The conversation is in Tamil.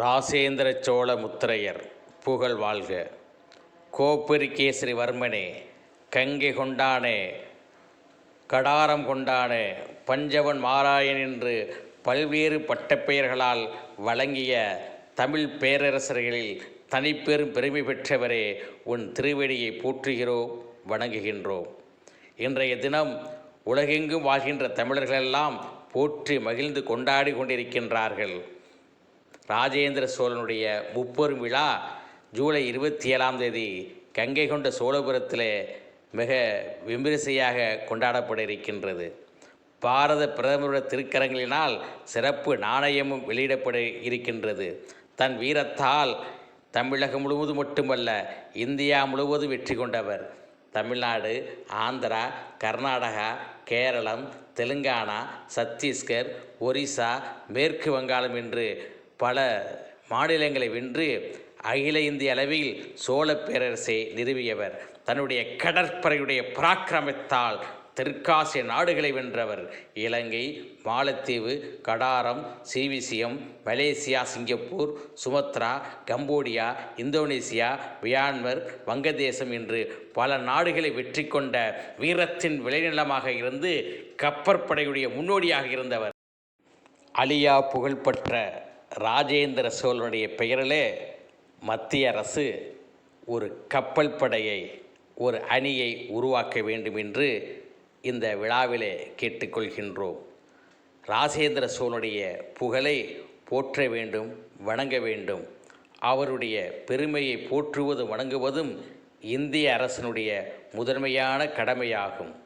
ராசேந்திர சோழ முத்திரையர் புகழ் வாழ்க. கோப்பெருக்கேசரிவர்மனே கங்கை கொண்டானே கடாரம் கொண்டானே பஞ்சவன் மாராயன் என்று பல்வேறு பட்டப்பெயர்களால் வழங்கிய தமிழ் பேரரசர்களில் தனிப்பெரும் பெருமை பெற்றவரே உன் திருவடியை போற்றுகிறோம் வணங்குகின்றோம். இன்றைய தினம் உலகெங்கும் வாழ்கின்ற தமிழர்களெல்லாம் போற்றி மகிழ்ந்து கொண்டாடி கொண்டிருக்கின்றார்கள். ராஜேந்திர சோழனுடைய முப்பெரும் விழா ஜூலை இருபத்தி ஏழாம் தேதி கங்கை கொண்ட சோழபுரத்திலே மிக விமரிசையாக கொண்டாடப்பட இருக்கின்றது பாரத பிரதமருடைய திருக்கரங்களினால் சிறப்பு நாணயமும் வெளியிடப்பட இருக்கின்றது. தன் வீரத்தால் தமிழகம் முழுவதும் மட்டுமல்ல இந்தியா முழுவதும் வெற்றி கொண்டவர். தமிழ்நாடு ஆந்திரா கர்நாடகா கேரளம் தெலுங்கானா சத்தீஸ்கர் ஒரிசா மேற்கு வங்காளம் என்று பல மாநிலங்களை வென்று அகில இந்திய அளவில் சோழ பேரரசை நிறுவியவர். தன்னுடைய கடற்படையுடைய பராக்கிரமத்தால் தெற்காசிய நாடுகளை வென்றவர். இலங்கை மாலத்தீவு Kadaram சீவிசியம் Malaysia Singapore Sumatra Cambodia Indonesia Myanmar Vangadesam என்று பல நாடுகளை வெற்றி கொண்ட வீரத்தின் விளைநிலமாக இருந்து கப்பற்படையுடைய முன்னோடியாக இருந்தவர். அலியா புகழ்பெற்ற ராஜேந்திர சோழனுடைய பெயரிலே மத்திய அரசு ஒரு கப்பல் படையை ஒரு அணியை உருவாக்க வேண்டும் என்று இந்த விழாவிலே கேட்டுக்கொள்கின்றோம். ராஜேந்திர சோழனுடைய புகழை போற்ற வேண்டும் வணங்க வேண்டும். அவருடைய பெருமையை போற்றுவதும் வணங்குவதும் இந்திய அரசினுடைய முதன்மையான கடமையாகும்.